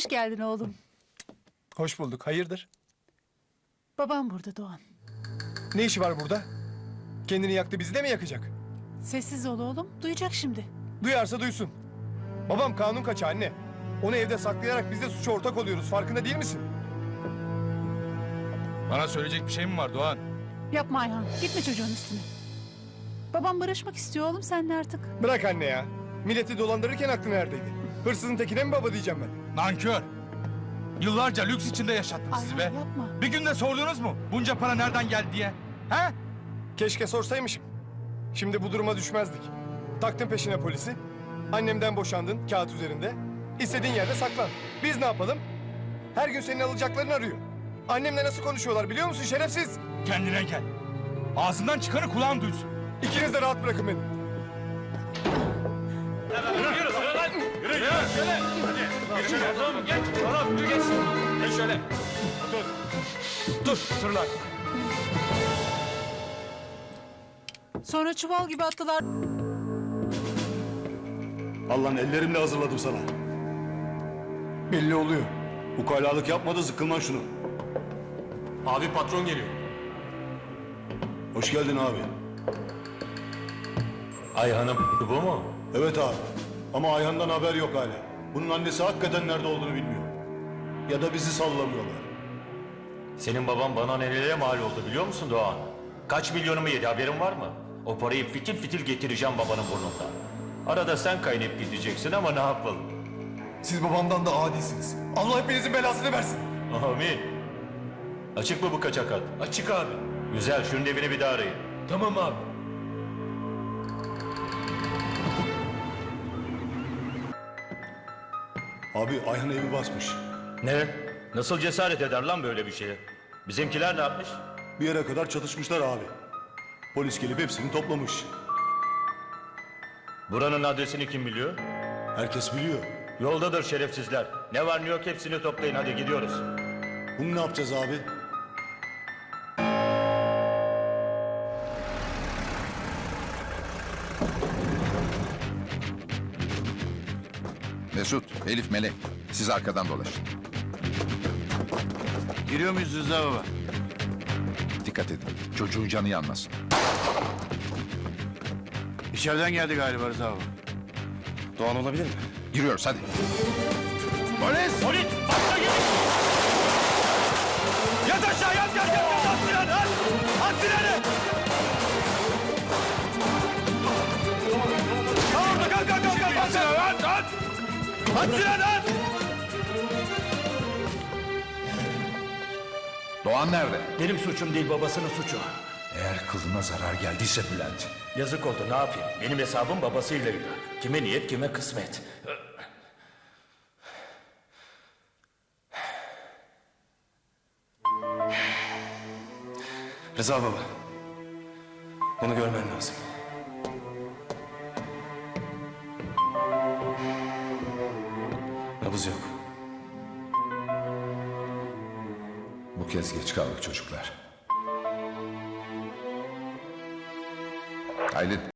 Hoş geldin oğlum. Hoş bulduk. Hayırdır? Babam burada Doğan. Ne işi var burada? Kendini yaktı bizi de mi yakacak? Sessiz ol oğlum. Duyacak şimdi. Duyarsa duysun. Babam kanun kaçı anne. Onu evde saklayarak biz de suça ortak oluyoruz. Farkında değil misin? Bana söyleyecek bir şey mi var Doğan? Yapma Ayhan. Gitme çocuğun üstüne. Babam barışmak istiyor oğlum seninle artık. Bırak anne ya. Milleti dolandırırken aklı neredeydi? Hırsızın tekine mi baba diyeceğim ben? Nankör. Yıllarca lüks içinde yaşattım sizi be. Yapma. Bir günde sordunuz mu? Bunca para nereden geldi diye? He? Keşke sorsaymışım. Şimdi bu duruma düşmezdik. Taktın peşine polisi. Annemden boşandın kağıt üzerinde. İstediğin yerde saklan. Biz ne yapalım? Her gün senin alacaklarını arıyor. Annemle nasıl konuşuyorlar biliyor musun şerefsiz? Kendine gel. Ağzından çıkanı kulağın duysun. İkiniz de rahat bırakın beni. Sonra çuval gibi attılar. Allah'ın ellerimle hazırladım sana. Belli oluyor. Ukalalık yapma da zıkkılman şunu. Abi patron geliyor. Hoş geldin abi. Ayhan'ım bu mu? Evet abi. Ama Ayhan'dan haber yok hala. Bunun annesi hakikaten nerede olduğunu bilmiyor. Ya da bizi sallamıyorlar. Senin baban bana nelere mal oldu biliyor musun Doğan? Kaç milyonumu yedi haberin var mı? O parayı fitil fitil getireceğim babanın burnundan. Arada sen kaynayıp gideceksin ama ne yapalım? Siz babamdan da adisiniz. Allah hepinizin belasını versin. Amin. Açık mı bu kaçak hat? Açık abi. Güzel şunun evini bir daha arayın. Tamam abi. Abi Ayhan evi basmış. Ne? Nasıl cesaret eder lan böyle bir şeye? Bizimkiler ne yapmış? Bir yere kadar çatışmışlar abi. Polis gelip hepsini toplamış. Buranın adresini kim biliyor? Herkes biliyor. Yoldadır şerefsizler. Ne var ne yok hepsini toplayın hadi gidiyoruz. Bunu ne yapacağız abi? Mesut, Elif, Melek. Siz arkadan dolaşın. Giriyor muyuz Rıza baba? Dikkat edin. Çocuğun canı yanmasın. İçeriden geldi galiba Rıza baba. Doğan olabilir mi? Giriyoruz hadi. At! Doğan nerede? Benim suçum değil babasının suçu. Eğer kılına zarar geldiyse Bülent. Yazık oldu ne yapayım? Benim hesabım babasıyla yürü. Kime niyet kime kısmet. Rıza baba. Onu görmen lazım. Nabız yok. Bu kez geç kaldık çocuklar. Aylin